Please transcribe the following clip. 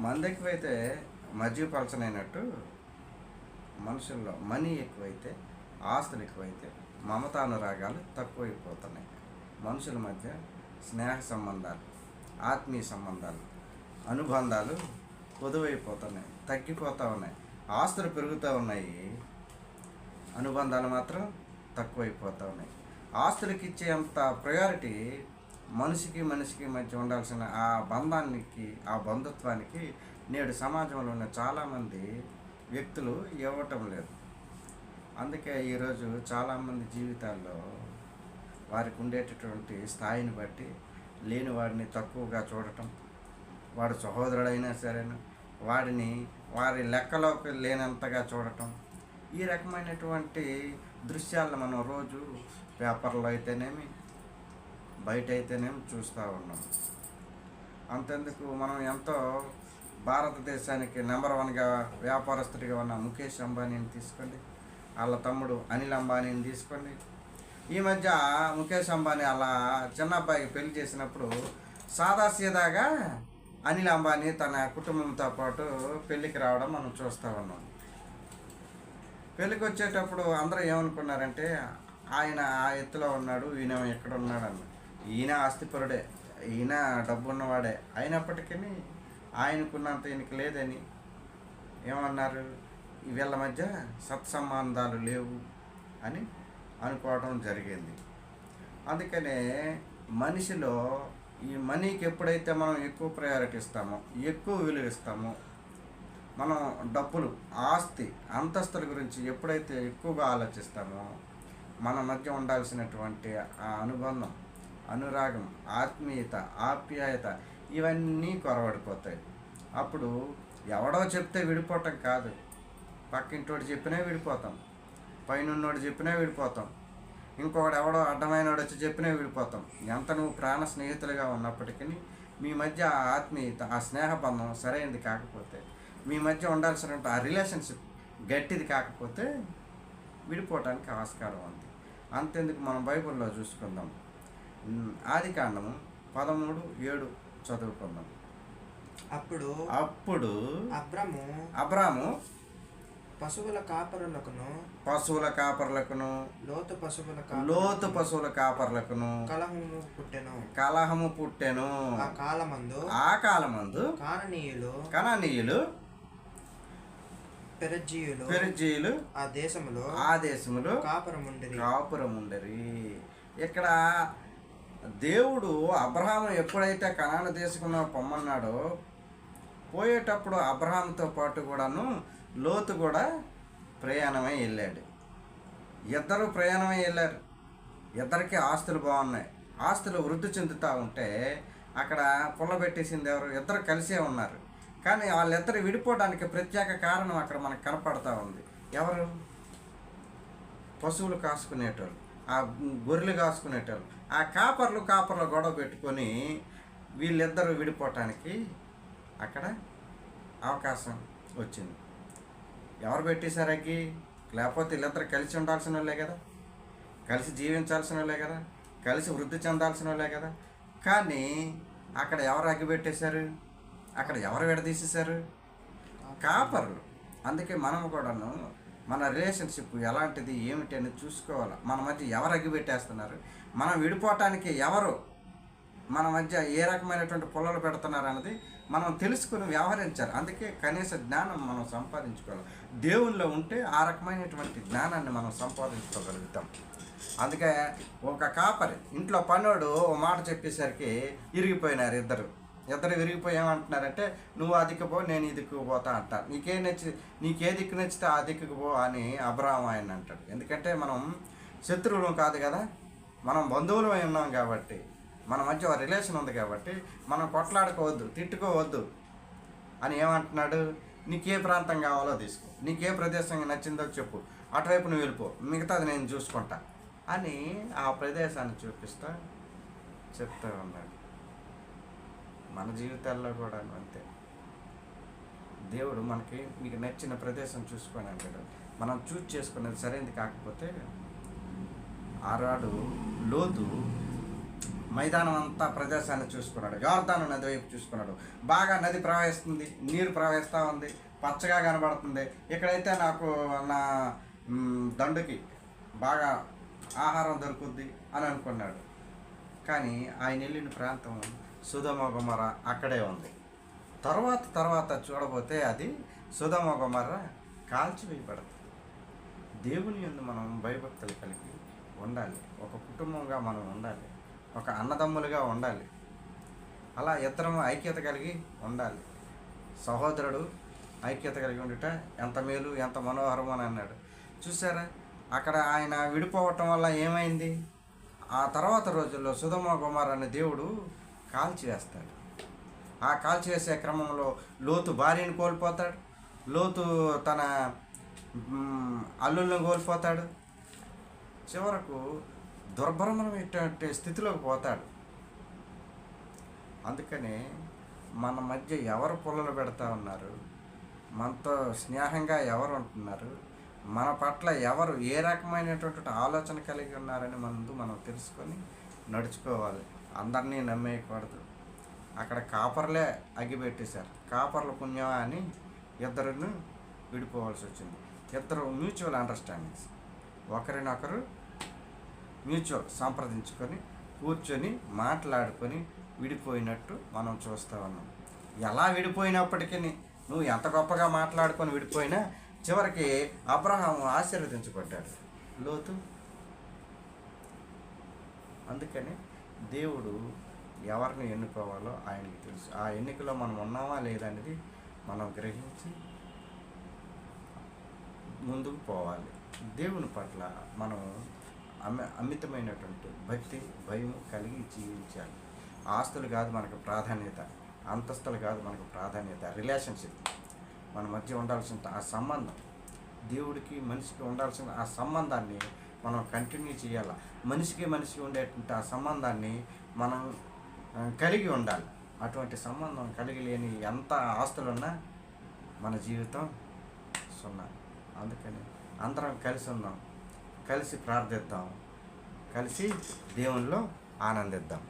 మందెక్కువైతే మజ్జిగ పలచనైనట్టు మనుషుల్లో మనీ ఎక్కువైతే ఆస్తులు ఎక్కువైతే మమతానురాగాలు తక్కువైపోతున్నాయి. మనుషుల మధ్య స్నేహ సంబంధాలు ఆత్మీయ సంబంధాలు అనుబంధాలు పొదువైపోతున్నాయి తగ్గిపోతూ ఉన్నాయి. ఆస్తులు పెరుగుతూ ఉన్నాయి అనుబంధాలు మాత్రం తక్కువైపోతూ ఉన్నాయి. ఆస్తులకి ఇచ్చేంత ప్రయారిటీ మనిషికి మనిషికి మధ్య ఉండాల్సిన ఆ బంధానికి ఆ బంధుత్వానికి నేడు సమాజంలో ఉన్న చాలామంది వ్యక్తులు ఇవ్వటం లేదు. అందుకే ఈరోజు చాలామంది జీవితాల్లో వారికి ఉండేటటువంటి స్థాయిని బట్టి లేని వాడిని తక్కువగా చూడటం వాడు సహోదరుడైనా సరేను వాడిని వారి లెక్కలోకి లేనంతగా చూడటం ఈ రకమైనటువంటి దృశ్యాలను మనం రోజు పేపర్లో అయితేనేమి బయట అయితేనే చూస్తూ ఉన్నాం. అంతెందుకు మనం ఎంతో భారతదేశానికి నెంబర్ వన్గా వ్యాపారస్తుడిగా ఉన్న ముఖేష్ అంబానీని తీసుకోండి వాళ్ళ తమ్ముడు అనిల్ అంబానీని తీసుకోండి. ఈ మధ్య ముఖేష్ అంబానీ అలా చిన్న అబ్బాయికి పెళ్ళి చేసినప్పుడు సాదాసీదాగా అనిల్ అంబానీ తన కుటుంబంతో పాటు పెళ్ళికి రావడం మనం చూస్తూ ఉన్నాం. పెళ్ళికి వచ్చేటప్పుడు అందరూ ఏమనుకున్నారంటే ఆయన ఆ ఎత్తులో ఉన్నాడు ఈయన ఎక్కడ ఉన్నాడు అన్న ఈయన ఆస్తిపరుడే ఈయన డబ్బు ఉన్నవాడే అయినప్పటికీ ఆయనకున్నంత ఈయనకి లేదని ఏమన్నారు? వీళ్ళ మధ్య సత్సంబంధాలు లేవు అని అనుకోవడం జరిగింది. అందుకనే మనిషిలో ఈ మనీకి ఎప్పుడైతే మనం ఎక్కువ ప్రయారిటీ ఇస్తామో ఎక్కువ విలువ ఇస్తామో మనం డబ్బులు ఆస్తి అంతస్తుల గురించి ఎప్పుడైతే ఎక్కువగా ఆలోచిస్తామో మన మధ్య ఉండాల్సినటువంటి ఆ అనుబంధం అనురాగం ఆత్మీయత ఆప్యాయత ఇవన్నీ కొరవడిపోతాయి. అప్పుడు ఎవడో చెప్తే విడిపోవటం కాదు. పక్కింటోడు చెప్పినా విడిపోతాం. పైనున్నోడు చెప్పినా విడిపోతాం. ఇంకొకడు ఎవడో అడ్డమైనోడు వచ్చి చెప్పినా విడిపోతాం. ఎంత నువ్వు ప్రాణ స్నేహితులుగా ఉన్నప్పటికీ మీ మధ్య ఆ ఆత్మీయత ఆ స్నేహబంధం సరైనది కాకపోతే మీ మధ్య ఉండాల్సిన ఆ రిలేషన్షిప్ గట్టిది కాకపోతే విడిపోవటానికి ఆస్కారం ఉంది. అంతెందుకు మనం బైబిల్లో చూసుకుందాం. ఆది కాండము పదమూడు ఏడు చదువుకుందాం అప్పుడు అప్పుడు అబ్రము అబ్రాము పశువుల కాపరులకును పశువుల కాపర్లకును లోతు పశువుల లోతు పశువుల కాపర్లకును కలహము పుట్టెను. కలహము పుట్టెను. ఆ కాలమందు ఆ కాలమందు కాననీయులు కణనీయులు పెరజీయులు పెరిజీయులు ఆ దేశములో ఆ దేశములో కాపురముండిరి. కాపురం ఉండరి ఇక్కడ దేవుడు అబ్రహాం ఎప్పుడైతే కనాన తీసుకున్న పొమ్మన్నాడో పోయేటప్పుడు అబ్రహాంతో పాటు కూడాను లోతు కూడా ప్రయాణమై వెళ్ళాడు. ఇద్దరు ప్రయాణమై వెళ్ళారు. ఇద్దరికి ఆస్తులు బాగున్నాయి. ఆస్తులు వృద్ధి చెందుతూ ఉంటే అక్కడ పుల్లబెట్టేసింది ఎవరు? ఇద్దరు కలిసే ఉన్నారు. కానీ వాళ్ళిద్దరు విడిపోవడానికి ప్రత్యేక కారణం అక్కడ మనకు కనపడతా ఉంది. ఎవరు? పశువులు కాసుకునేటోళ్ళు. ఆ గొర్రెలు కాసుకునేటోళ్ళు. ఆ కాపర్లు కాపర్లు గొడవ పెట్టుకొని వీళ్ళిద్దరూ విడిపోవటానికి అక్కడ అవకాశం వచ్చింది. ఎవరు పెట్టేశారు అగ్గి? లేకపోతే వీళ్ళిద్దరు కలిసి ఉండాల్సిన వాళ్ళే కదా? కలిసి జీవించాల్సిన వాళ్ళే కదా? కలిసి వృద్ధి చెందాల్సిన వాళ్ళే కదా? కానీ అక్కడ ఎవరు అగ్గి పెట్టేశారు? అక్కడ ఎవరు విడదీసేశారు? కాపర్లు. అందుకే మనం కూడాను మన రిలేషన్షిప్ ఎలాంటిది ఏమిటి అని చూసుకోవాలి. మన మధ్య ఎవరు అగ్గిపెట్టేస్తున్నారు మనం విడిపోవటానికి ఎవరు మన మధ్య ఏ రకమైనటువంటి పొలలు పెడుతున్నారు అన్నది మనం తెలుసుకుని వ్యవహరించాలి. అందుకే కనీస జ్ఞానం మనం సంపాదించుకోవాలి. దేవునిలో ఉంటే ఆ రకమైనటువంటి జ్ఞానాన్ని మనం సంపాదించుకోగలుగుతాం. అందుకే ఒక కాపరి ఇంట్లో పనోడు ఓ మాట చెప్పేసరికి ఇరిగిపోయినారు ఇద్దరు. ఇద్దరు విరిగిపోయి ఏమంటున్నారంటే నువ్వు ఆ దిక్కు పో నేను ఈ దిక్కుకు పోతా అంటారు. నీకే నచ్చి నీకే దిక్కు నచ్చితే ఆ దిక్కుకు పో అని అబ్రహం ఆయన అంటాడు. ఎందుకంటే మనం శత్రువులు కాదు కదా మనం బంధువులు అయి ఉన్నాం కాబట్టి మన మధ్య ఒక రిలేషన్ ఉంది కాబట్టి మనం కొట్లాడుకోవద్దు తిట్టుకోవద్దు అని ఏమంటున్నాడు? నీకే ప్రాంతం కావాలో తీసుకో నీకే ప్రదేశం నచ్చిందో చెప్పు అటువైపు నువ్వు వెళ్ళిపో మిగతాది నేను చూసుకుంటా అని ఆ ప్రదేశాన్ని చూపిస్తా చెప్తూ ఉన్నాడు. మన జీవితాల్లో కూడా అంతే. దేవుడు మనకి మీకు నచ్చిన ప్రదేశం చూసుకొని అంటాడు మనం చూజ్ చేసుకున్నది సరైనది కాకపోతే ఆరాడు లోతు మైదానం అంతా ప్రదేశాన్ని చూసుకున్నాడు. యోర్ధాను నది వైపు చూసుకున్నాడు. బాగా నది ప్రవహిస్తుంది నీరు ప్రవహిస్తూ ఉంది పచ్చగా కనబడుతుంది. ఇక్కడైతే నాకు నా దండుకి బాగా ఆహారం దొరుకుద్ది అని అనుకున్నాడు. కానీ ఆయన వెళ్ళిన ప్రాంతం సుధమగుమర అక్కడే ఉంది. తర్వాత తర్వాత చూడబోతే అది సుధమగుమర కాల్చివేయబడుతుంది దేవుని యందు మనం భయభక్తులు కలిగి ఉండాలి. ఒక కుటుంబంగా మనం ఉండాలి. ఒక అన్నదమ్ములుగా ఉండాలి. అలా ఇద్దరం ఐక్యత కలిగి ఉండాలి. సహోదరుడు ఐక్యత కలిగి ఉండుట ఎంత మేలు ఎంత మనోహరం అని అన్నాడు. చూసారా అక్కడ ఆయన విడిపోవటం వల్ల ఏమైంది? ఆ తర్వాత రోజుల్లో సుధమ కుమార్ అనే దేవుడు కాల్చివేస్తాడు. ఆ కాల్చివేసే క్రమంలో లోతు భార్యను కోల్పోతాడు. లోతు తన అల్లుల్ని కోల్పోతాడు. చివరకు దుర్భరమైనటువంటి స్థితిలోకి పోతాడు. అందుకనే మన మధ్య ఎవరు పుల్లలు పెడతా ఉన్నారు? మనతో స్నేహంగా ఎవరు ఉంటున్నారు? మన పట్ల ఎవరు ఏ రకమైనటువంటి ఆలోచన కలిగి ఉన్నారని ముందు మనం తెలుసుకొని నడుచుకోవాలి. అందరినీ నమ్మేయకూడదు. అక్కడ కాపర్లే అగ్గిపెట్టేశారు. కాపర్ల పుణ్యమా అని ఇద్దరును విడిపోవాల్సి వచ్చింది ఇద్దరు మ్యూచువల్ అండర్స్టాండింగ్స్. ఒకరినొకరు మ్యూచువల్ సంప్రదించుకొని కూర్చొని మాట్లాడుకొని విడిపోయినట్టు మనం చూస్తూ ఉన్నాం. ఎలా విడిపోయినప్పటికీ నువ్వు ఎంత గొప్పగా మాట్లాడుకొని విడిపోయినా చివరికి అబ్రహం ఆశీర్వదించబడ్డాడు. లోతు. అందుకని దేవుడు ఎవరిని ఎన్నుకోవాలో ఆయనకి తెలుసు. ఆ ఎన్నికలో మనం ఉన్నామా లేదా అనేది మనం గ్రహించి ముందుకు పోవాలి. దేవుని పట్ల మనం అమి అమితమైనటువంటి భక్తి భయం కలిగి జీవించాలి. ఆస్తులు కాదు మనకు ప్రాధాన్యత. అంతస్తులు కాదు మనకు ప్రాధాన్యత. రిలేషన్షిప్. మన మధ్య ఉండాల్సిన ఆ సంబంధం. దేవుడికి మనిషికి ఉండాల్సిన ఆ సంబంధాన్ని మనం కంటిన్యూ చేయాలి? మనిషికి మనిషికి ఉండేటువంటి ఆ సంబంధాన్ని మనం కలిగి ఉండాలి. అటువంటి సంబంధం కలిగి లేని ఎంత ఆస్తులున్నా మన జీవితం సున్నా. అందుకని అందరం కలిసి ఉందాం. కలిసి ప్రార్థిద్దాం. కలిసి దేవునిలో ఆనందిద్దాం.